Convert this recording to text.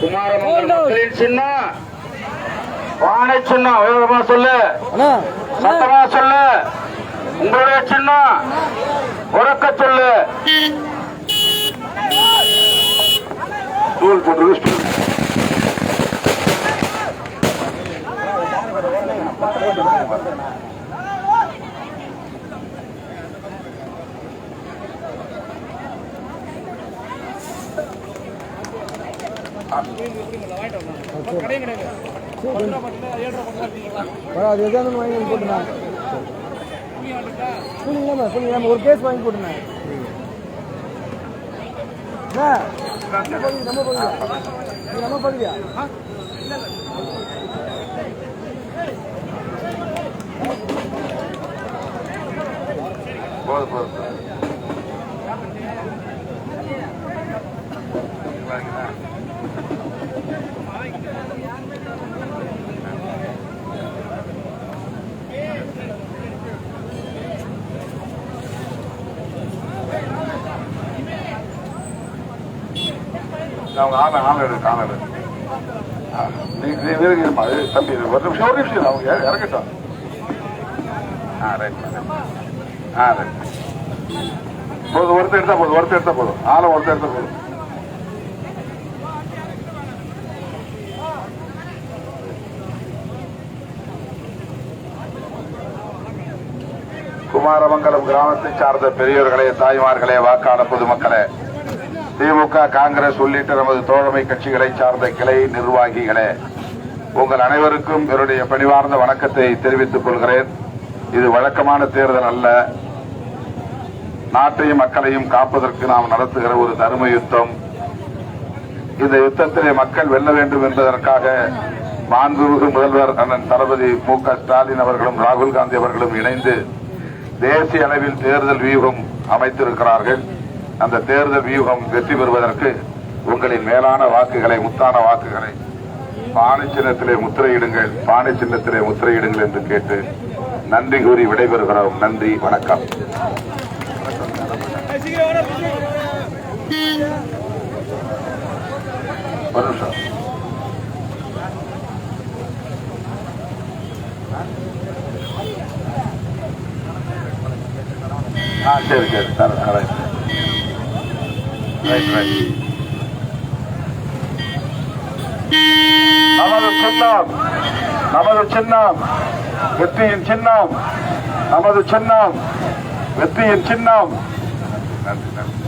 குமாரமங்கலம் மக்களின் சின்னம் வானை சின்னம் விவரமா சொல்லு. சத்தமா சொல்லு. உங்களுடைய சின்னம் உறக்க சொல்லு. தூள் போட்டு அது எதாவது வாங்கி வந்து போட்டுண்ணா சொல்லுங்க ஒரு கேஸ் வாங்கி போட்டுண்ணா நம்ம பகுதியா? நம்ம பகுதியா? போதும் போதும் அவங்க ஆமை ஆமை எடுக்கு ஆமை எடுக்கு தம்பி ஒரு நிமிஷம் ஒரு நிமிஷம் அவங்க இறக்கட்டும் ஆ ரைட் ஆ போதும் ஒருத்தர் எடுத்தா போதும் ஒருத்தர் எடுத்தா போதும். ஆளும் ஒருத்தர் எடுத்தா போதும். குமாரமங்கலம் கிராமத்தை சார்ந்த பெரியோர்களே தாய்மார்களே வாக்காளர் பொதுமக்களே திமுக காங்கிரஸ் உள்ளிட்ட நமது தோழமை கட்சிகளை சார்ந்த கிளை நிர்வாகிகளே உங்கள் அனைவருக்கும் என்னுடைய பணிவார்ந்த வணக்கத்தை தெரிவித்துக் கொள்கிறேன். இது வழக்கமான தேர்தல் அல்ல. நாட்டையும் மக்களையும் காப்பதற்கு நாம் நடத்துகிற ஒரு தர்ம யுத்தம். இந்த யுத்தத்திலே மக்கள் வெல்ல வேண்டும் என்பதற்காக மாண்புமிகு முதல்வர் அண்ணன் தளபதி மு ஸ்டாலின் அவர்களும் ராகுல் காந்தி அவர்களும் இணைந்து தேசிய அளவில் தேர்தல் வியூகம் அமைத்திருக்கிறார்கள். அந்த தேர்தல் வியூகம் வெற்றி பெறுவதற்கு உங்களின் மேலான வாக்குகளை முத்தான வாக்குகளை பானை சின்னத்திலே முத்திரையிடுங்கள் பானை சின்னத்திலே முத்திரையிடுங்கள் என்று கேட்டு நன்றி கூறி விடைபெறுகிறோம். நன்றி வணக்கம். ஒரு நிமிஷம். ஆ சரி சரி சார் ரைட் ரைட் ரைட் நமது சின்னம் நமது சின்னம். வெற்றியின் சின்னம் நமது சின்னம் வெற்றியின் சின்னம். நன்றி நன்றி.